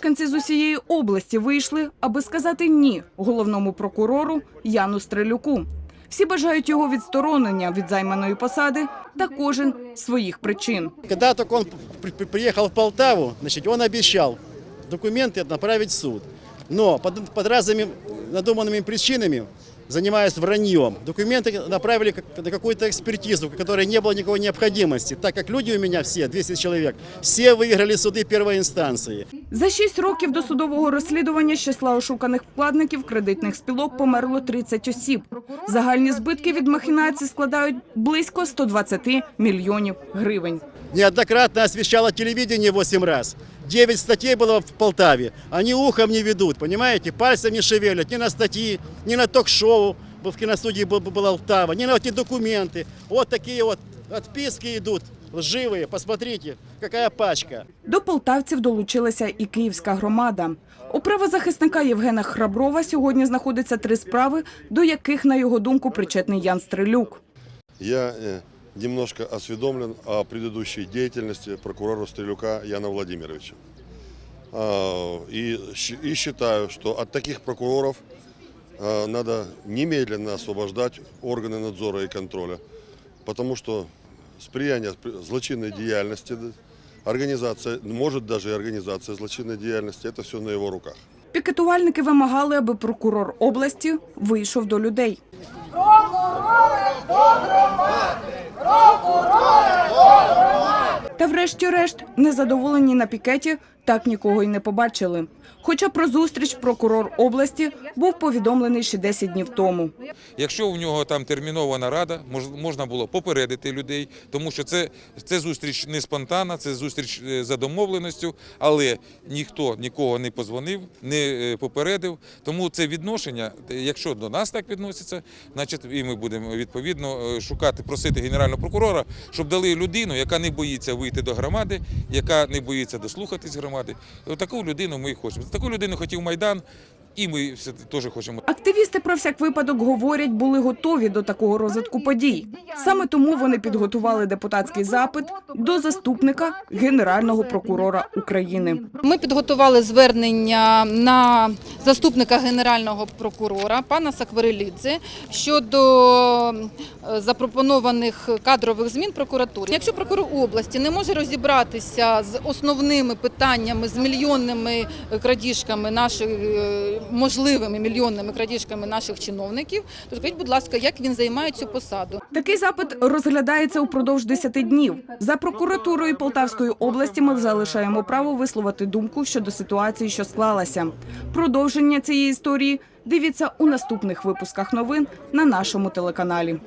Мешканці з усієї області вийшли, аби сказати ні головному прокурору Яну Стрелюку. Всі бажають його відсторонення від займаної посади та кожен своїх причин. Когда только он при- при- приехал в Полтаву, значит, он обещал документы направить в суд. Но под, под разными надуманными причинами, занимаясь враньем, документы направили как- на какую-то экспертизу, в которой не было никакой необходимости, так как люди у меня все, 200 человек, все выиграли суды первой инстанции. За шість років досудового розслідування з числа ошуканих вкладників кредитних спілок померло 30 осіб. Загальні збитки від махінацій складають близько 120 мільйонів гривень. Неоднократно освещало телевидение 8 раз. 9 статей было в Полтаве. Они ухом не ведут, понимаете? Пальцем не шевелят ни на статьи, ни на ток-шоу в киностудии был- была Полтава, ни на эти документы. Вот такие вот отписки идут лживые. Посмотрите, какая пачка. До полтавців долучилася і київська громада. У правозахисника Євгена Храброва сьогодні знаходиться три справи, до яких, на його думку, причетний Ян Стрелюк. Я э, немножко осведомлен о предыдущей деятельности прокурора Стрелюка Яна Владимировича. А, И, щ- и считаю, что от таких прокуроров а, надо немедленно освобождать органы надзора и контроля, потому что сприяние спри- злочинной деятельности, организация, может даже и организация злочинной деятельности, это все на его руках. Пікетувальники вимагали, аби прокурор області вийшов до людей. Та врешті-решт, незадоволені на пікеті, так нікого й не побачили. Хоча про зустріч прокурор області був повідомлений ще 10 днів тому. Якщо у нього там термінова нарада, мож- можна було попередити людей, тому що це, це зустріч не спонтанна, це зустріч е, за домовленістю, але ніхто нікого не позвонив, не е, попередив. Тому це відношення, якщо до нас так відноситься, значить і ми будемо відповідно е, шукати, просити генерального прокурора, щоб дали людину, яка не боїться вийти до громади, яка не боїться дослухатись громади. От таку людину ми і хочемо. Таку людину хотів Майдан, і ми все теж хочемо. Активісти про всяк випадок говорять, були готові до такого розвитку подій. Саме тому вони підготували депутатський запит до заступника генерального прокурора України. Ми підготували звернення на заступника генерального прокурора пана Сакварелідзе щодо е, запропонованих кадрових змін прокуратури. Якщо прокурор області не може розібратися з основними питаннями, з мільйонними крадіжками наших е, можливими мільйонними крадіжками наших чиновників, то скажіть, будь ласка, як він займає цю посаду? Такий запит розглядається упродовж 10 днів. За прокуратурою Полтавської області ми залишаємо право висловити думку щодо ситуації, що склалася. Продовження цієї історії дивіться у наступних випусках новин на нашому телеканалі.